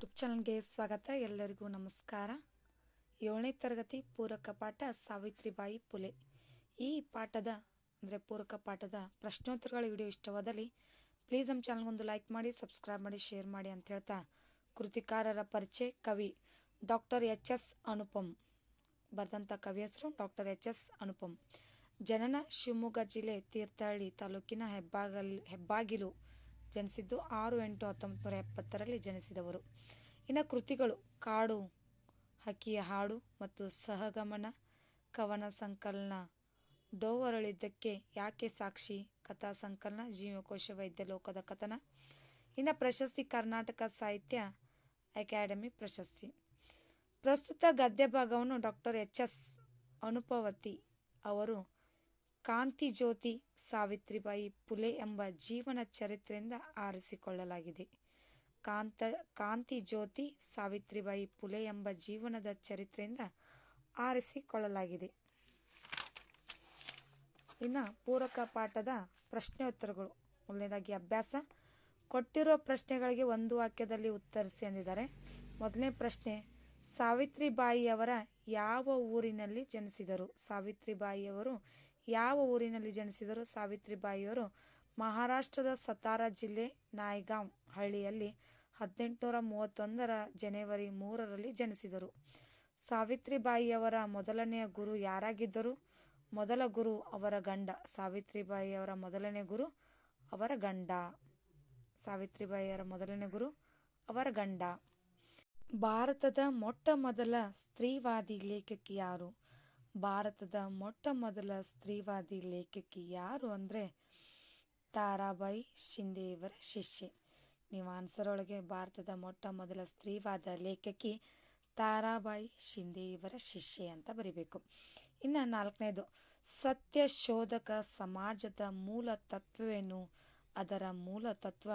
YouTube ಚಾನಲ್ಗೆ ಸ್ವಾಗತ. ಎಲ್ಲರಿಗೂ ನಮಸ್ಕಾರ. ಏಳನೇ ತರಗತಿ ಪೂರಕ ಪಾಠ ಸಾವಿತ್ರಿಬಾಯಿ ಪುಲೆ. ಈ ಪಾಠದ, ಅಂದರೆ ಪೂರಕ ಪಾಠದ ಪ್ರಶ್ನೋತ್ತರಗಳ ವಿಡಿಯೋ ಇಷ್ಟವಾದಲ್ಲಿ ಪ್ಲೀಸ್ ನಮ್ಮ ಚಾನಲ್ಗೊಂದು ಲೈಕ್ ಮಾಡಿ ಸಬ್ಸ್ಕ್ರೈಬ್ ಮಾಡಿ ಶೇರ್ ಮಾಡಿ ಅಂತ ಹೇಳ್ತಾ ಕೃತಿಕಾರರ ಪರಿಚಯ ಕವಿ ಡಾಕ್ಟರ್ ಎಚ್ ಎಸ್ ಅನುಪಮ್. ಬರೆದಂಥ ಕವಿ ಹೆಸರು ಡಾಕ್ಟರ್ ಎಚ್ ಎಸ್ ಅನುಪಮ್. ಜನನ ಶಿವಮೊಗ್ಗ ಜಿಲ್ಲೆ ತೀರ್ಥಹಳ್ಳಿ ತಾಲೂಕಿನ ಹೆಬ್ಬಾಗಲ್, ಹೆಬ್ಬಾಗಿಲು ಜನಿಸಿದ್ದು ಆರು ಎಂಟು ಹತ್ತೊಂಬತ್ತು ನೂರ ಎಪ್ಪತ್ತರಲ್ಲಿ ಜನಿಸಿದವರು. ಇನ್ನು ಕೃತಿಗಳು ಕಾಡು, ಹಕ್ಕಿಯ ಹಾಡು ಮತ್ತು ಸಹಗಮನ, ಕವನ ಸಂಕಲನ, ಡೋವರಳಿದ್ದಕ್ಕೆ ಯಾಕೆ ಸಾಕ್ಷಿ, ಕಥಾ ಸಂಕಲನ, ಜೀವಕೋಶ ವೈದ್ಯ ಲೋಕದ ಕಥನ. ಇನ್ನು ಪ್ರಶಸ್ತಿ ಕರ್ನಾಟಕ ಸಾಹಿತ್ಯ ಅಕಾಡೆಮಿ ಪ್ರಶಸ್ತಿ. ಪ್ರಸ್ತುತ ಗದ್ಯ ಭಾಗವನ್ನು ಡಾಕ್ಟರ್ ಎಚ್ ಎಸ್ ಅನುಪವತಿ ಅವರು ಕಾಂತಿ ಜ್ಯೋತಿ ಸಾವಿತ್ರಿಬಾಯಿ ಪುಲೆ ಎಂಬ ಜೀವನ ಚರಿತ್ರೆಯಿಂದ ಆರಿಸಿಕೊಳ್ಳಲಾಗಿದೆ. ಕಾಂತ, ಕಾಂತಿ ಜ್ಯೋತಿ ಸಾವಿತ್ರಿಬಾಯಿ ಪುಲೆ ಎಂಬ ಜೀವನದ ಚರಿತ್ರೆಯಿಂದ ಆರಿಸಿಕೊಳ್ಳಲಾಗಿದೆ. ಇನ್ನು ಪೂರಕ ಪಾಠದ ಪ್ರಶ್ನೋತ್ತರಗಳು. ಮೊದಲನೇದಾಗಿ ಅಭ್ಯಾಸ. ಕೊಟ್ಟಿರೋ ಪ್ರಶ್ನೆಗಳಿಗೆ ಒಂದು ವಾಕ್ಯದಲ್ಲಿ ಉತ್ತರಿಸಿ ಅಂದಿದ್ದಾರೆ ಮೊದಲನೇ ಪ್ರಶ್ನೆ, ಸಾವಿತ್ರಿಬಾಯಿಯವರ ಯಾವ ಊರಿನಲ್ಲಿ ಜನಿಸಿದರು? ಸಾವಿತ್ರಿಬಾಯಿಯವರು ಯಾವ ಊರಿನಲ್ಲಿ ಜನಿಸಿದರು ಸಾವಿತ್ರಿಬಾಯಿಯವರು? ಮಹಾರಾಷ್ಟ್ರದ ಸತಾರಾ ಜಿಲ್ಲೆ ನಾಯ್ಗಾಂವ್ ಹಳ್ಳಿಯಲ್ಲಿ ಹದಿನೆಂಟುನೂರ ಮೂವತ್ತೊಂದರ ಜನವರಿ ಮೂರರಲ್ಲಿ ಜನಿಸಿದರು. ಸಾವಿತ್ರಿಬಾಯಿಯವರ ಮೊದಲನೆಯ ಗುರು ಯಾರಾಗಿದ್ದರು? ಮೊದಲ ಗುರು ಅವರ ಗಂಡ. ಸಾವಿತ್ರಿಬಾಯಿಯವರ ಮೊದಲನೇ ಗುರು ಅವರ ಗಂಡ. ಸಾವಿತ್ರಿಬಾಯಿಯವರ ಮೊದಲನೇ ಗುರು ಅವರ ಗಂಡ. ಭಾರತದ ಮೊಟ್ಟ ಮೊದಲ ಸ್ತ್ರೀವಾದಿ ಲೇಖಕಿ ಯಾರು? ಭಾರತದ ಮೊಟ್ಟ ಮೊದಲ ಸ್ತ್ರೀವಾದಿ ಲೇಖಕಿ ಯಾರು ಅಂದರೆ ತಾರಾಬಾಯಿ ಶಿಂದೆಯವರ ಶಿಷ್ಯೆ. ನೀವು ಆನ್ಸರ್ ಒಳಗೆ ಭಾರತದ ಮೊಟ್ಟ ಮೊದಲ ಸ್ತ್ರೀವಾದ ಲೇಖಕಿ ತಾರಾಬಾಯಿ ಶಿಂದೆ ಇವರ ಶಿಷ್ಯೆ ಅಂತ ಬರಿಬೇಕು. ಇನ್ನು ನಾಲ್ಕನೇದು, ಸತ್ಯ ಶೋಧಕ ಸಮಾಜದ ಮೂಲ ತತ್ವವೇನು? ಅದರ ಮೂಲ ತತ್ವ,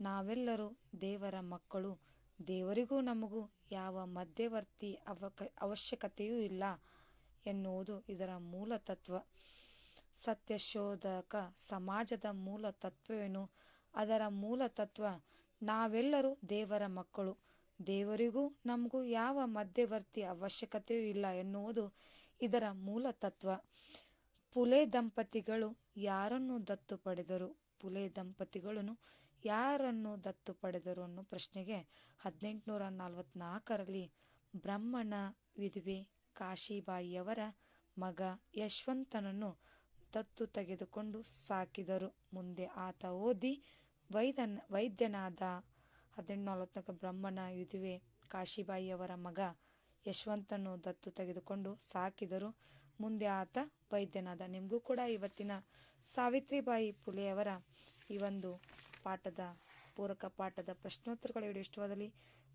ನಾವೆಲ್ಲರೂ ದೇವರ ಮಕ್ಕಳು, ದೇವರಿಗೂ ನಮಗೂ ಯಾವ ಮಧ್ಯವರ್ತಿ ಅವಕ, ಅವಶ್ಯಕತೆಯೂ ಇಲ್ಲ. ಎನ್ನುವುದು ಇದರ ಮೂಲ ತತ್ವ. ಸತ್ಯಶೋಧಕ ಸಮಾಜದ ಮೂಲ ತತ್ವವೇನು? ಅದರ ಮೂಲ ತತ್ವ, ನಾವೆಲ್ಲರೂ ದೇವರ ಮಕ್ಕಳು. ದೇವರಿಗೂ ನಮಗೂ ಯಾವ ಮಧ್ಯವರ್ತಿ ಅವಶ್ಯಕತೆಯೂ ಇಲ್ಲ ಎನ್ನುವುದು ಇದರ ಮೂಲ ತತ್ವ. ಪುಲೆ ದಂಪತಿಗಳು ಯಾರನ್ನು ದತ್ತು ಪಡೆದರು? ಪುಲೆ ದಂಪತಿಗಳನ್ನು ಯಾರನ್ನು ದತ್ತು ಪಡೆದರು ಅನ್ನೋ ಪ್ರಶ್ನೆಗೆ ಹದಿನೆಂಟುನೂರ ನಲವತ್ನಾಲ್ಕರಲ್ಲಿ ಬ್ರಹ್ಮಣ ವಿಧವೆ ಕಾಶಿಬಾಯಿಯವರ ಮಗ ಯಶವಂತನನ್ನು ದತ್ತು ತೆಗೆದುಕೊಂಡು ಸಾಕಿದರು. ಮುಂದೆ ಆತ ಓದಿ ವೈದ್ಯನ, ವೈದ್ಯನಾದ ಬ್ರಾಹ್ಮಣ ಬ್ರಹ್ಮಣ ವಿಧವೆ ಕಾಶಿಬಾಯಿಯವರ ಮಗ ಯಶವಂತನು ದತ್ತು ತೆಗೆದುಕೊಂಡು ಸಾಕಿದರು. ಮುಂದೆ ಆತ ವೈದ್ಯನಾದ. ನಿಮಗೂ ಕೂಡ ಇವತ್ತಿನ ಸಾವಿತ್ರಿಬಾಯಿ ಫುಲೆಯವರ ಈ ಒಂದು ಪಾಠದ ಪೂರಕ ಪಾಠದ ಪ್ರಶ್ನೋತ್ತರಗಳ ವಿಡಿಯೋ ಇಷ್ಟವಾದಲ್ಲಿ